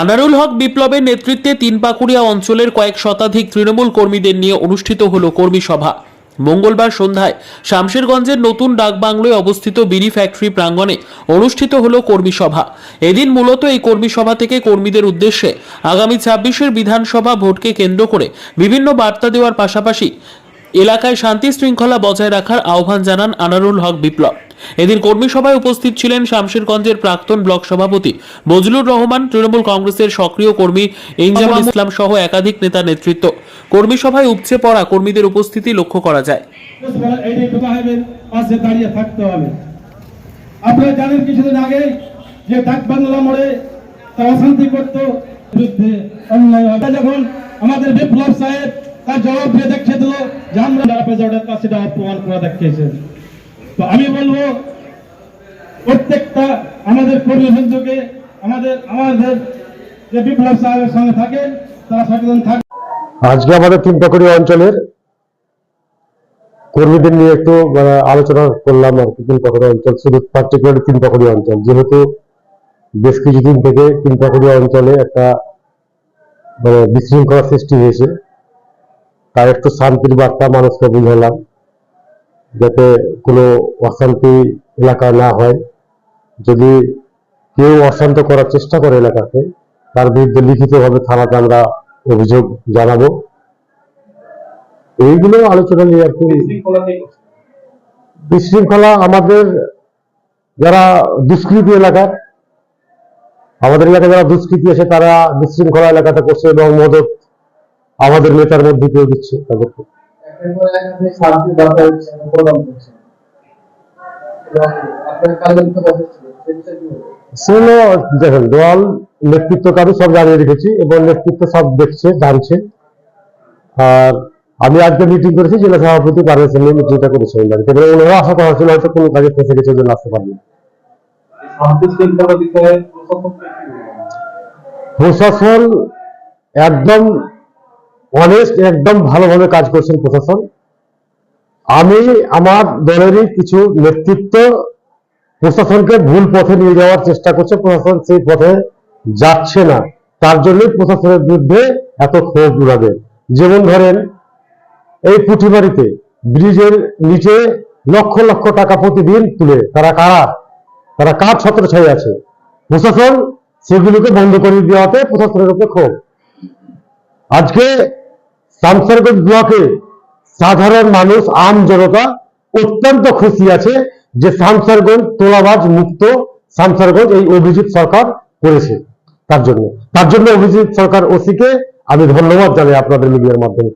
আনারুল হক বিপ্লবের নেতৃত্বে তিনপাকুড়িয়া অঞ্চলের কয়েক শতাধিক তৃণমূল কর্মীদের নিয়ে অনুষ্ঠিত হল কর্মী সভা। মঙ্গলবার সন্ধ্যায় শামশেরগঞ্জের নতুন ডাকবাংলোয় অবস্থিত বিড়ি ফ্যাক্টরি প্রাঙ্গণে অনুষ্ঠিত হল কর্মী সভা। এদিন মূলত এই কর্মী সভা থেকে কর্মীদের উদ্দেশ্যে আগামী ছাব্বিশের বিধানসভা ভোটকে কেন্দ্র করে বিভিন্ন বার্তা দেওয়ার পাশাপাশি এলাকায় শান্তি শৃঙ্খলা বজায় রাখার আহ্বান জানান আনারুল হক বিপ্লব। এদিন কর্মী সভায় উপস্থিত ছিলেন শামশেরগঞ্জের প্রাক্তন ব্লক সভাপতি বজলুর রহমান তৃণমূল কংগ্রেসের সক্রিয় কর্মী ইনজামুল ইসলাম সহ একাধিক নেতা নেতৃত্ব। কর্মী সভায় উপচে পড়া কর্মীদের উপস্থিতি লক্ষ্য করা যায়। আপনারা জানেন কিছুদিন আগে যে ডাক বাংলা মোড়ে অশান্তি করতো বিরুদ্ধে অন্যায় যখন আমাদের বিপ্লব সাহেব তার জবাব দিয়ে দেখিয়ে দিল যে আমরা যারা কাছে প্রমাণ করে তো আমি বলব প্রত্যেকটা আমাদের কর্মী বন্ধুকে আমাদের আমাদের যে বিপ্লব সাহেবের সঙ্গে থাকেন তারা সচেতন আজকে আমাদের তিনপাকুড়ি অঞ্চলের কর্মীদের নিয়ে একটু মানে, আলোচনা করলাম আর কি অঞ্চল। শুধু পার্টিকুলার তিনপাকুড়ি অঞ্চল যেহেতু বেশ কিছুদিন থেকে তিনপাকুড়ি অঞ্চলে একটা মানে বিশৃঙ্খলা সৃষ্টি হয়েছে। তার একটু শান্তির বার্তা মানুষকে বুঝালাম যাতে কোনো অশান্তি এলাকা না হয়। যদি কেউ অশান্ত করার চেষ্টা করে এলাকাকে তার বিরুদ্ধে লিখিতভাবে থানাতে আমরা অভিযোগ জানাব। এইগুলো আলোচনা নিয়ে আর কি বিশৃঙ্খলা আমাদের যারা দুষ্কৃতি এলাকার আমাদের এলাকায় যারা দুষ্কৃতি আছে তারা বিশৃঙ্খলা এলাকাতে করছে এবং মদত আমাদের নেতার মধ্যে কেউ দিচ্ছে তাদেরকে। দেখেন দল নেতৃত্ব কারও সব জানিয়ে রেখেছি এবং নেতৃত্ব সব দেখছে জানছে। আর আমি আজকে মিটিং করেছি জেলা সভাপতি পারমিশন নিয়ে মিটিংটা করেছি বাড়িতে। এবং ওনারা আশা করা হচ্ছিল হয়তো কোনো কাজে ফেসে গেছে জন্য আসতে বলবেন? প্রশাসন একদম অনেস্ট একদম ভালোভাবে কাজ করছেন প্রশাসন। আমি আমার দলেরই কিছু নেতৃত্ব প্রশাসনকে ভুল পথে নিয়ে যাওয়ার চেষ্টা করছে। প্রশাসন সেই পথে যাচ্ছে না। তার জন্যই প্রশাসনের বিরুদ্ধে এত ক্ষোভ উড়াবে। যেমন ধরেন, এই পুঁটিবাড়িতে ব্রিজের নিচে লক্ষ লক্ষ টাকা প্রতিদিন তুলে। তারা কারা? তারা কার ছত্রছাই আছে? প্রশাসন সেগুলোকে বন্ধ করে দেওয়াতে প্রশাসনের উপরে ক্ষোভ। আজকে সামসারগঞ্জ ব্লকে সাধারণ মানুষ, আম জনতা অত্যন্ত খুশি আছে যে সামসারগঞ্জ তোলাবাজ মুক্ত সামসারগঞ্জ এই অভিজিৎ সরকার করেছে তার জন্য। তার জন্য অভিজিৎ সরকার ওসিকে আমি ধন্যবাদ জানাই আপনাদের মিডিয়ার মাধ্যমে।